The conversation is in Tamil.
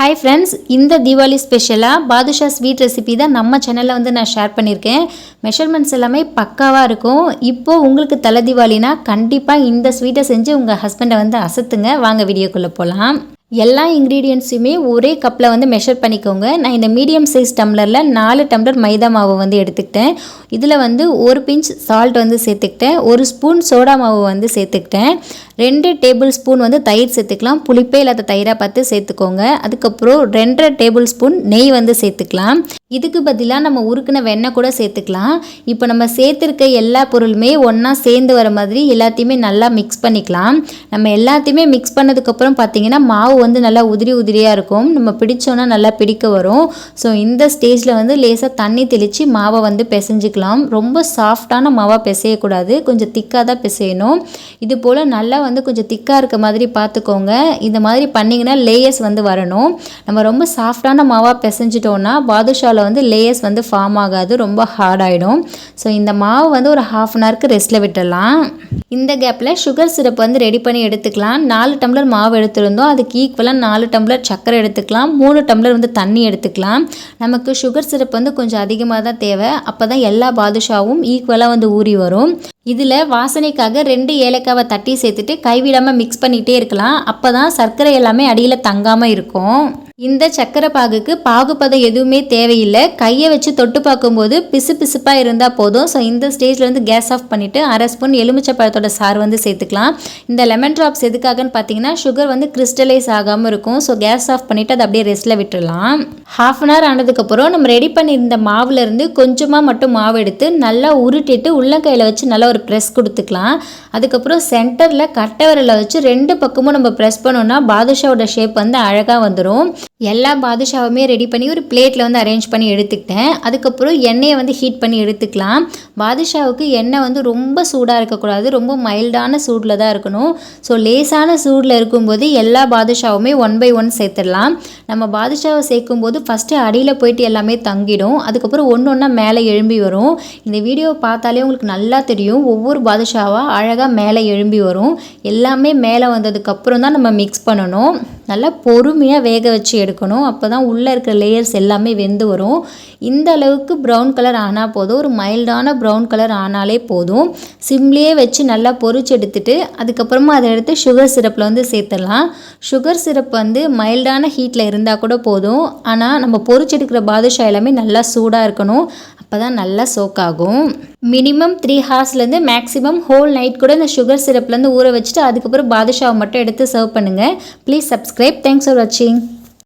ஹாய் ஃப்ரெண்ட்ஸ் இந்த தீபாவளி ஸ்பெஷலாக பாதுஷா ஸ்வீட் ரெசிபி தான் நம்ம சேனலில் வந்து நான் ஷேர் பண்ணியிருக்கேன். மெஷர்மெண்ட்ஸ் எல்லாமே பக்காவாக இருக்கும். இப்போது உங்களுக்கு தலை தீபாவளினா கண்டிப்பாக இந்த ஸ்வீட்டை செஞ்சு உங்கள் ஹஸ்பண்டை வந்து அசத்துங்க. வாங்க வீடியோக்குள்ளே போகலாம் எல்லா இன்க்ரீடியன்ஸுமே ஒரே கப்பில் வந்து மெஷர் பண்ணிக்கோங்க. நான் இந்த மீடியம் சைஸ் டம்ளரில் நாலு டம்ளர் மைதா மாவு வந்து எடுத்துக்கிட்டேன். இதில் வந்து ஒரு பிஞ்ச் சால்ட் வந்து சேர்த்துக்கிட்டேன். ஒரு ஸ்பூன் சோடா மாவு வந்து சேர்த்துக்கிட்டேன். ரெண்டு டேபிள் ஸ்பூன் வந்து தயிர் சேர்த்துக்கலாம். புளிப்பே இல்லாத தயிராக பார்த்து சேர்த்துக்கோங்க. அதுக்கப்புறம் ரெண்டரை டேபிள் ஸ்பூன் நெய் வந்து சேர்த்துக்கலாம். இதுக்கு பதிலாக நம்ம உருக்குன வெண்ணெய் கூட சேர்த்துக்கலாம். இப்போ நம்ம சேர்த்துருக்க எல்லா பொருளுமே ஒன்றா சேர்ந்து வர மாதிரி எல்லாத்தையுமே நல்லா மிக்ஸ் பண்ணிக்கலாம். நம்ம எல்லாத்தையுமே மிக்ஸ் பண்ணதுக்கப்புறம் பார்த்தீங்கன்னா மாவு வந்து நல்லா உதிரி உதிரியாக இருக்கும். நம்ம பிடிச்சோன்னா நல்லா பிடிக்க வரும். ஸோ இந்த ஸ்டேஜில் வந்து லேசாக தண்ணி தெளித்து மாவை வந்து பிசைஞ்சிக்கலாம். ரொம்ப சாஃப்டான மாவாக பிசையக்கூடாது. கொஞ்சம் திக்காக தான் பிசையணும். இது போல் நல்லா வந்து கொஞ்சம் திக்காக இருக்க மாதிரி பார்த்துக்கோங்க இந்த மாதிரி பண்ணிங்கன்னா லேயர்ஸ் வந்து வரணும். நம்ம ரொம்ப சாஃப்டான மாவாக பிசைஞ்சிட்டோன்னா பாதுஷாவில் வந்து லேயர்ஸ் வந்து ஃபார்ம் ஆகாது ரொம்ப ஹார்ட் ஆகிடும் ஸோ இந்த மாவு வந்து ஒரு ஹாஃப் அன் ஹவருக்கு ரெஸ்ட்டில் விட்டுடலாம். இந்த கேப்பில் சுகர் சிரப் வந்து ரெடி பண்ணி எடுத்துக்கலாம். நாலு டம்ளர் மாவு எடுத்திருந்தோம். அதுக்கு ஈக்குவலாக நாலு டம்ளர் சர்க்கரை எடுத்துக்கலாம். மூணு டம்ளர் வந்து தண்ணி எடுத்துக்கலாம். நமக்கு சுகர் சிரப் வந்து கொஞ்சம் அதிகமாக தான் தேவை. அப்போ தான் எல்லா பாதுஷாவும் ஈக்குவலாக வந்து ஊறி வரும். இதில் வாசனைக்காக ரெண்டு ஏலக்காவை தட்டி சேர்த்துட்டு கைவிடாமல் மிக்ஸ் பண்ணிகிட்டே இருக்கலாம். அப்போ தான் சர்க்கரை எல்லாமே அடியில் தங்காமல் இருக்கும். இந்த சக்கரை பாகுக்கு பாகுப்பதம் எதுவுமே தேவையில்லை. கையை வச்சு தொட்டு பார்க்கும்போது பிசு பிசுப்பாக இருந்தால் போதும். ஸோ இந்த ஸ்டேஜில் வந்து கேஸ் ஆஃப் பண்ணிவிட்டு அரை ஸ்பூன் எலுமிச்சை பழத்தோட சாறு வந்து சேர்த்துக்கலாம். இந்த லெமன் ட்ராப்ஸ் எதுக்காகன்னு பார்த்தீங்கன்னா சுகர் வந்து கிறிஸ்டலைஸ் ஆகாமல் இருக்கும். ஸோ கேஸ் ஆஃப் பண்ணிவிட்டு அதை அப்படியே ரெஸ்ட்டில் விட்டுடலாம் ஹாஃப் அன் ஹவர் ஆனதுக்கப்புறம் நம்ம ரெடி பண்ணியிருந்த மாவுலேருந்து கொஞ்சமாக மட்டும் மாவு எடுத்து நல்லா உருட்டிட்டு உள்ளங்கையில் வச்சு நல்லா ஒரு ப்ரெஸ் கொடுத்துக்கலாம். அதுக்கப்புறம் சென்டரில் கட்டை விரலை வச்சு ரெண்டு பக்கமும் நம்ம ப்ரெஸ் பண்ணோன்னா பாதுஷாவோட ஷேப் வந்து அழகாக வந்துடும் எல்லா பாதுஷாவுமே ரெடி பண்ணி ஒரு பிளேட்டில் வந்து அரேஞ்ச் பண்ணி எடுத்துக்கிட்டேன். அதுக்கப்புறம் எண்ணெயை வந்து ஹீட் பண்ணி எடுத்துக்கலாம். பாதுஷாவுக்கு எண்ணெய் வந்து ரொம்ப சூடாக இருக்கக்கூடாது. ரொம்ப மைல்டான சூடில் தான் இருக்கணும். ஸோ லேசான சூடில் இருக்கும்போது எல்லா பாதுஷாவுமே ஒன் பை ஒன் சேர்த்துடலாம். நம்ம பாதுஷாவை சேர்க்கும்போது ஃபஸ்ட்டு அடியில் போயிட்டு எல்லாமே தங்கிடும். அதுக்கப்புறம் ஒன்று ஒன்றா மேலே எழும்பி வரும். இந்த வீடியோவை பார்த்தாலே உங்களுக்கு நல்லா தெரியும். ஒவ்வொரு பாதுஷாவாக அழகாக மேலே எழும்பி வரும். எல்லாமே மேலே வந்ததுக்கப்புறம் தான் நம்ம மிக்ஸ் பண்ணணும். நல்லா பொறுமையாக வேக வச்சு எடுக்கணும். அப்போ தான் உள்ளே இருக்கிற லேயர்ஸ் எல்லாமே வெந்து வரும். இந்த அளவுக்கு ப்ரௌன் கலர் ஆனால் போதும். ஒரு மைல்டான ப்ரௌன் கலர் ஆனாலே போதும். சிம்லேயே வச்சு நல்லா பொறிச்சு எடுத்துட்டு அதுக்கப்புறமா அதை எடுத்து சுகர் சிரப்பில் வந்து சேர்த்துடலாம். சுகர் சிரப் வந்து மைல்டான ஹீட்டில் இருந்தால் கூட போதும். ஆனால் நம்ம பொரிச்சு எடுக்கிற பாதுஷா எல்லாமே நல்லா சூடாக இருக்கணும். அப்போ தான் நல்லா சோக் ஆகும். மினிமம் த்ரீ ஹார்ஸ்லேருந்து மேக்ஸிமம் ஹோல் நைட் கூட இந்த சுகர் சிரப்லேருந்து ஊற வச்சுட்டு அதுக்கப்புறம் பாதுஷாவை மட்டும் எடுத்து சர்வ் பண்ணுங்கள் ப்ளீஸ் சப்ஸ்கிரைப் தேங்க்ஸ் ஃபார் வாட்சிங்